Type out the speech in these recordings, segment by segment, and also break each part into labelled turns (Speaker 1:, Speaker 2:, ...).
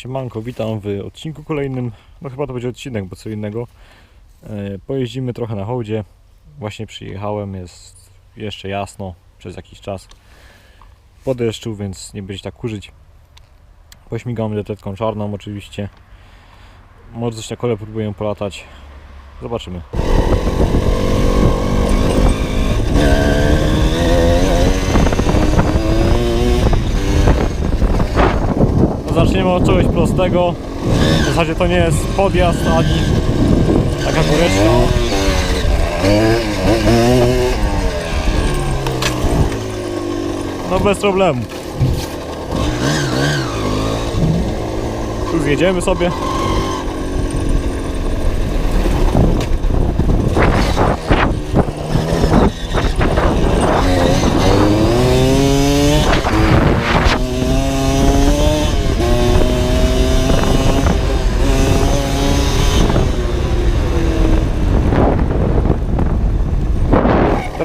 Speaker 1: Siemanko, witam w odcinku kolejnym. No chyba to będzie odcinek, bo co innego. E, Pojeździmy trochę na hołdzie. Właśnie przyjechałem, jest jeszcze jasno przez jakiś czas. Po deszczu, więc nie będzie tak kurzyć. Pośmigamy detetką czarną oczywiście. Może coś na kole próbuję polatać. Zobaczymy. No zaczniemy od czegoś prostego. W zasadzie to nie jest podjazd ani taka góreczka. No bez problemu. Tu zjedziemy sobie.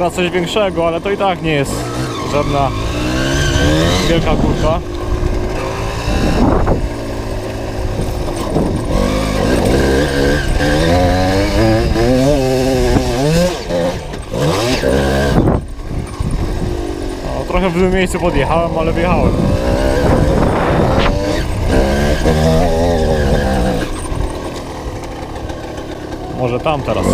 Speaker 1: Teraz coś większego, ale to i tak nie jest żadna wielka górka. No, trochę w złym miejscu podjechałem, ale wjechałem. Może tam teraz.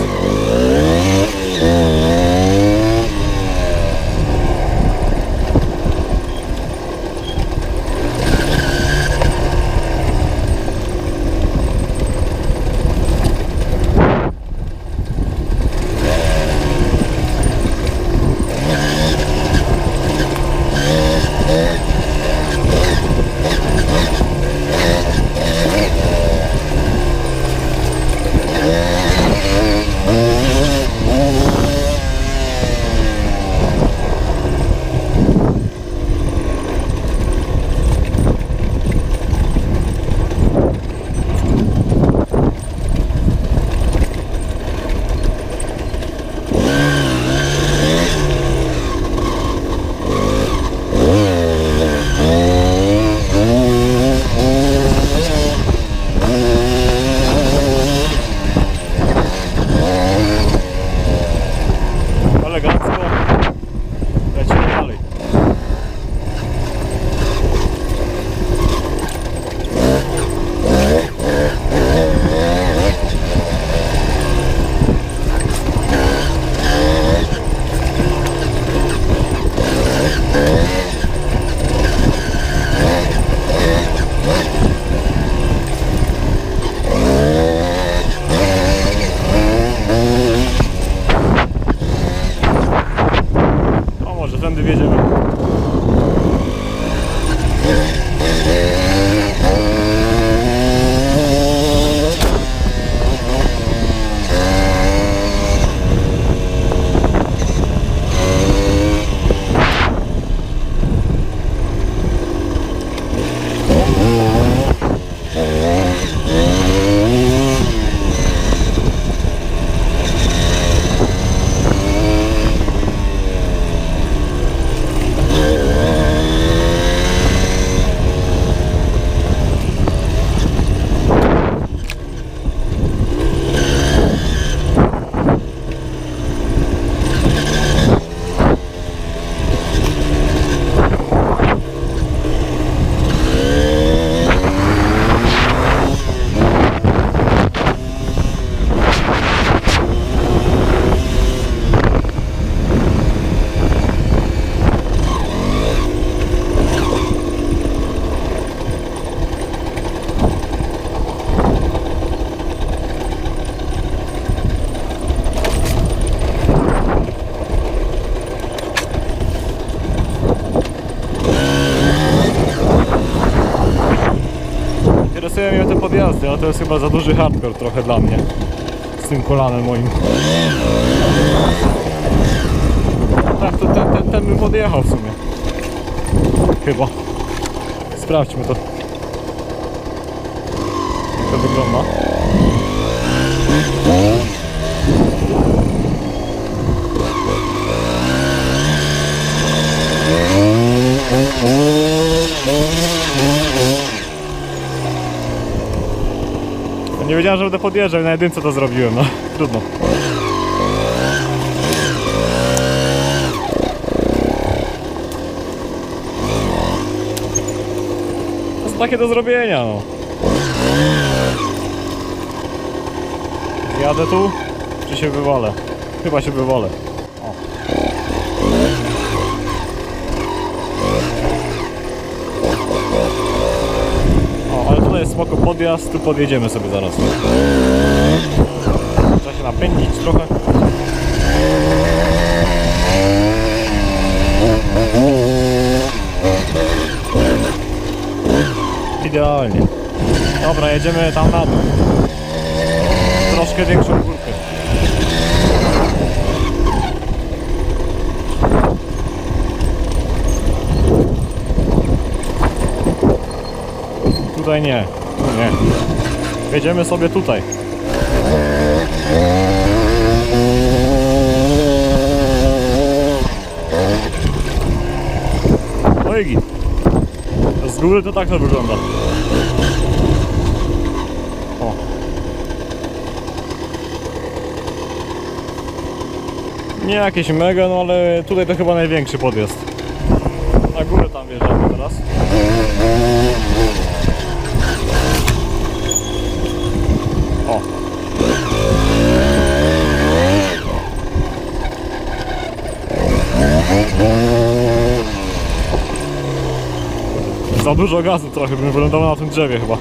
Speaker 1: Podjazdy, ale to jest chyba za duży hardcore trochę dla mnie. Z tym kolanem moim. Tak, to ten, ten, ten bym podjechał w sumie. Chyba. Sprawdźmy to. Jak to wygląda. Nie wiedziałem, że będę podjeżdżał i na jedynce to zrobiłem, no trudno. To są takie do zrobienia, no. Jadę tu, czy się wywalę? Chyba się wywalę. O. O, ale tutaj jest spoko podjazd, tu podjedziemy sobie zaraz. Trzeba się napędzić trochę. Idealnie. Dobra, jedziemy tam na dół. Troszkę większą górkę. Tutaj nie. Nie. Jedziemy sobie tutaj. No i. Z góry to tak to wygląda. O. Nie jakieś mega, no ale tutaj to chyba największy podjazd. Na górę tam wjeżdżamy teraz. Dużo gazu trochę, bym wylądował na tym drzewie chyba.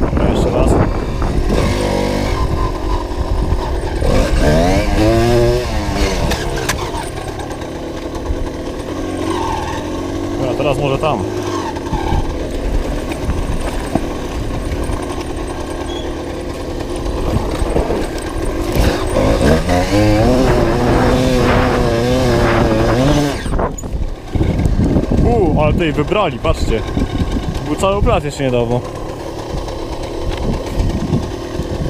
Speaker 1: Dobra, Jeszcze raz. Dobra, teraz może tam. Ale tej wybrali, patrzcie. Był cały plac jeszcze niedawno.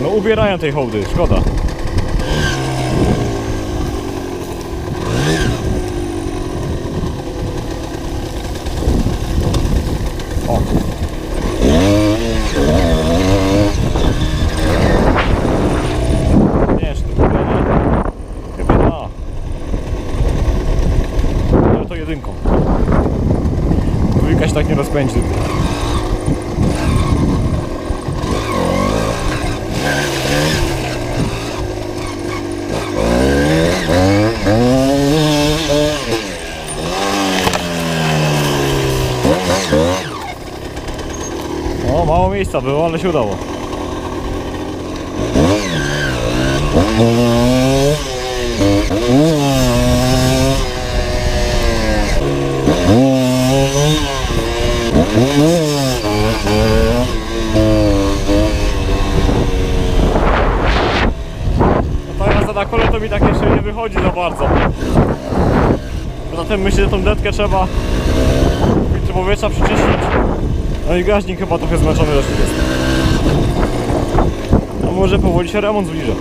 Speaker 1: No ubierają tej hołdy, szkoda. O. Nie, czy to chyba nie. Chyba da. Ale to jedynką. Dwójka się tak nie rozpędzi. O, miejsca było, ale się udało. No ta jazda na kole to mi tak jeszcze nie wychodzi za bardzo. Zatem myślę, że tą detkę trzeba filtr powietrza przyczyścić. No i gaźnik chyba trochę zmęczony też jest. A może powoli się remont zbliża.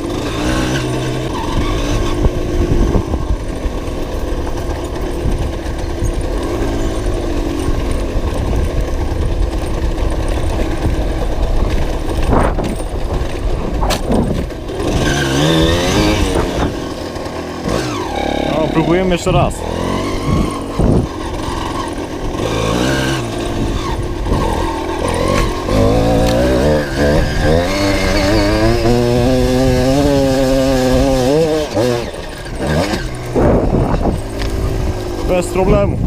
Speaker 1: No, próbujemy jeszcze raz. Bez problemu.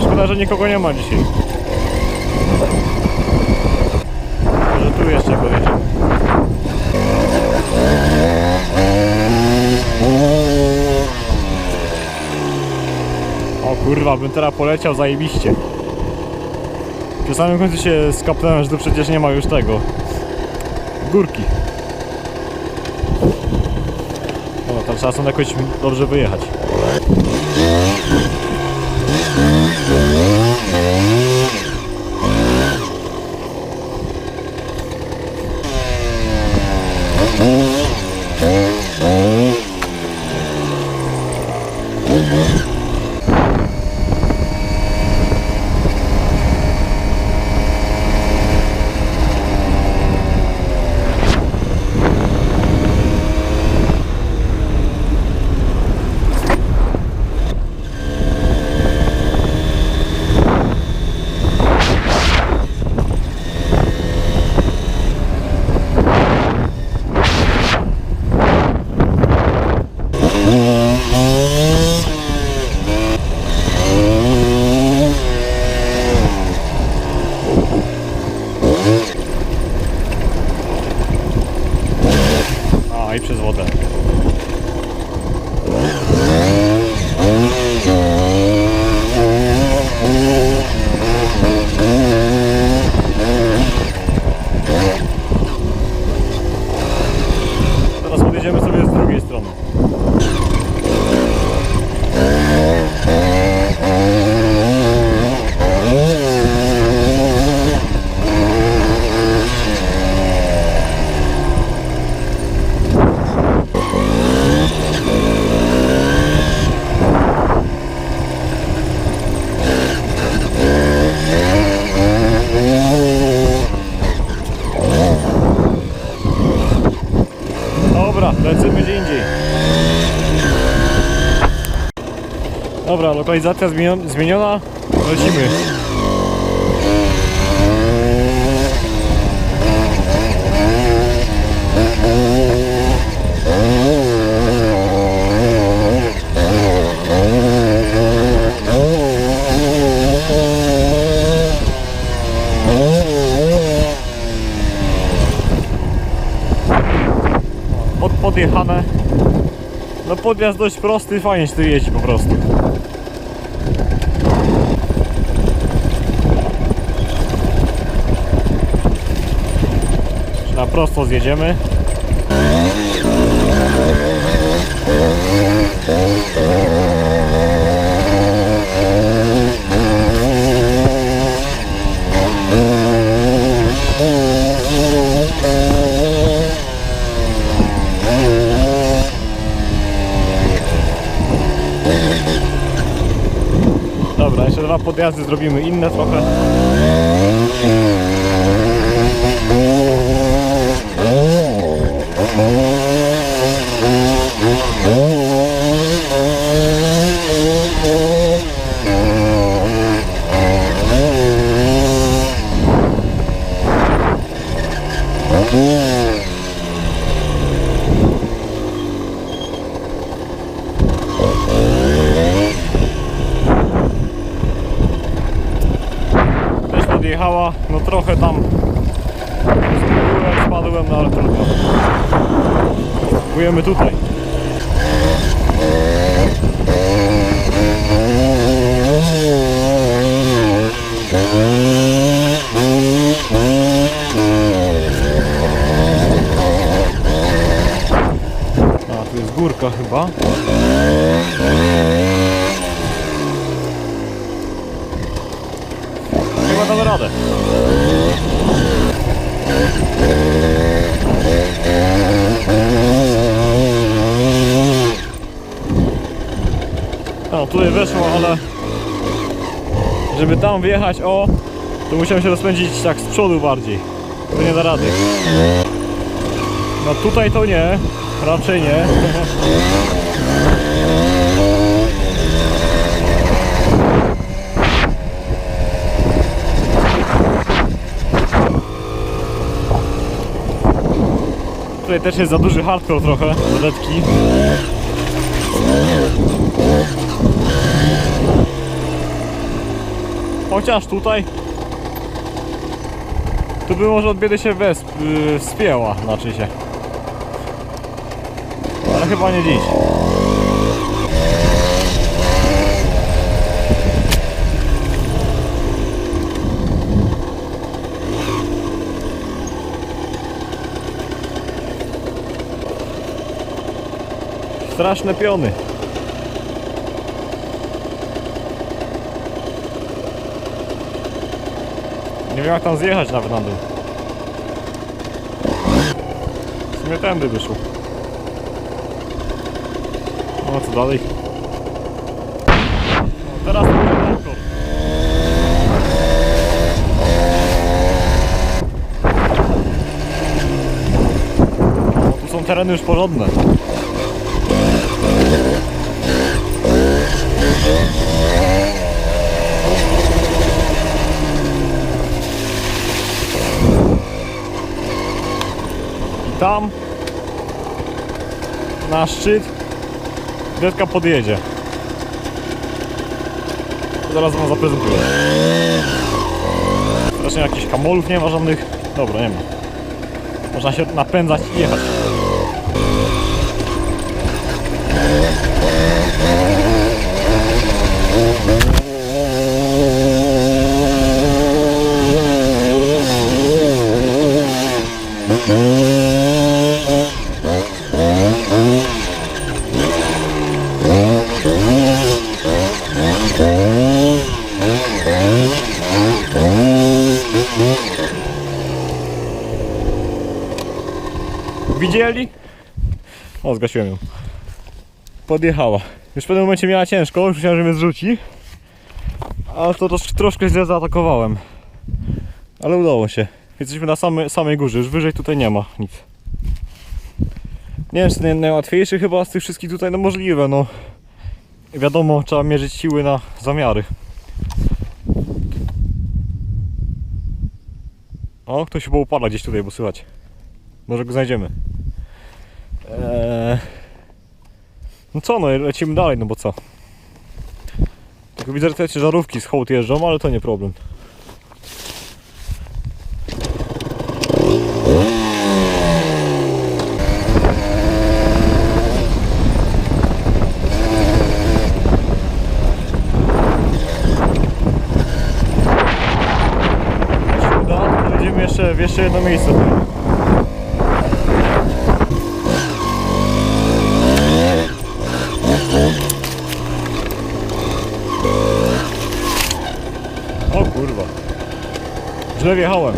Speaker 1: Szkoda, że nikogo nie ma dzisiaj. Może tu jeszcze pojedziemy. O kurwa, bym teraz poleciał zajebiście. Przy samym końcu się skapnąłem, że tu przecież nie ma już tego. Górki. No, tam trzeba stąd jakoś dobrze wyjechać. przez wodę. Podjedziemy sobie z drugiej strony. Dobra, lecimy gdzie indziej. Dobra, lokalizacja zmieniona, lecimy. Pod, podjechane. No podjazd dość prosty, fajnie się tu jeździ po prostu. Na prosto zjedziemy. Dobra, jeszcze dwa podjazdy zrobimy inne trochę. Też podjechała, no trochę tam jak spadłem, no ale trudno. Próbujemy tutaj. A, tu jest górka chyba. Chyba damy radę. No, tutaj weszło, ale żeby tam wjechać, o, to musiałem się rozpędzić tak z przodu bardziej. To nie da rady. No tutaj to nie, raczej nie. Tutaj też jest za duży hardcore trochę, dodatki. Chociaż tutaj tu by może od biedy się wesp, yy, wspięła, znaczy się. Ale chyba nie dziś. Straszne piony. Nie wiem jak tam zjechać nawet na dół. W sumie tędy wyszło. No co dalej? No, teraz to będzie hardcore. No, tu są tereny już porządne. I tam na szczyt Detka podjedzie. Zaraz wam zaprezentuję. Zresztą jakichś kamolów nie ma żadnych. Dobra, nie ma. Można się napędzać i jechać. Ją. Podjechała. Już w pewnym momencie miała ciężko, już myślałem, że mnie zrzuci. Ale to trosz, troszkę źle zaatakowałem. Ale udało się. Jesteśmy na samej, górze, już wyżej tutaj nie ma nic. Nie wiem, czy najłatwiejszy chyba z tych wszystkich tutaj, no możliwe, no. Wiadomo, trzeba mierzyć siły na zamiary. O, ktoś chyba upada gdzieś tutaj, bo słychać. Może go znajdziemy. Eee... No co, no lecimy dalej, no bo co? Tylko widzę, że te ciężarówki z hołd jeżdżą, ale to nie problem. Jeszcze jeszcze jedno miejsce. O kurwa. Źle wjechałem.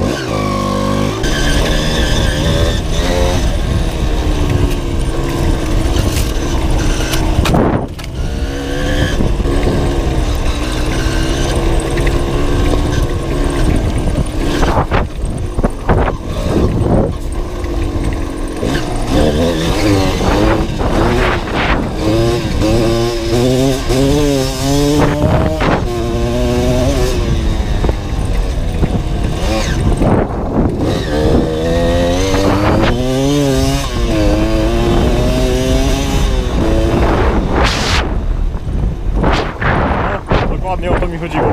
Speaker 1: No, dokładnie o to mi chodziło.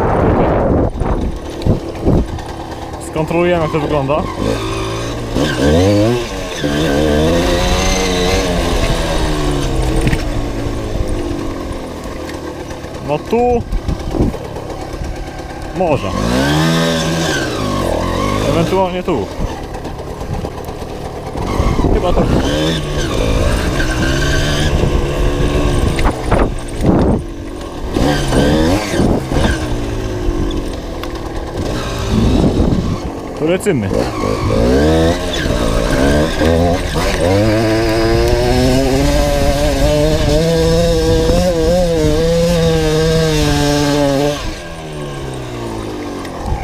Speaker 1: Skontrolujemy jak to wygląda. No tu może. Ewentualnie tu. Chyba to. To lecimy.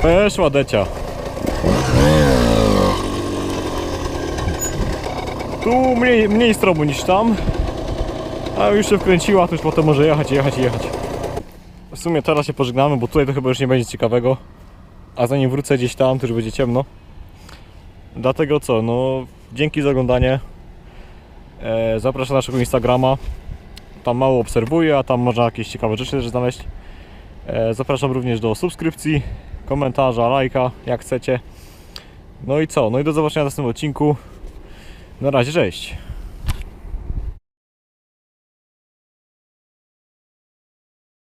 Speaker 1: Weszła decia. Tu mniej, mniej stromu niż tam. A już się wkręciła, to już potem może jechać, jechać jechać. W sumie teraz się pożegnamy, bo tutaj to chyba już nie będzie ciekawego. A zanim wrócę gdzieś tam, to już będzie ciemno. Dlatego co, no dzięki za oglądanie. E, zapraszam na naszego Instagrama. Tam mało obserwuję, a tam można jakieś ciekawe rzeczy też znaleźć. E, zapraszam również do subskrypcji, komentarza, lajka, jak chcecie. No i co? No i do zobaczenia w następnym odcinku. Na razie, cześć.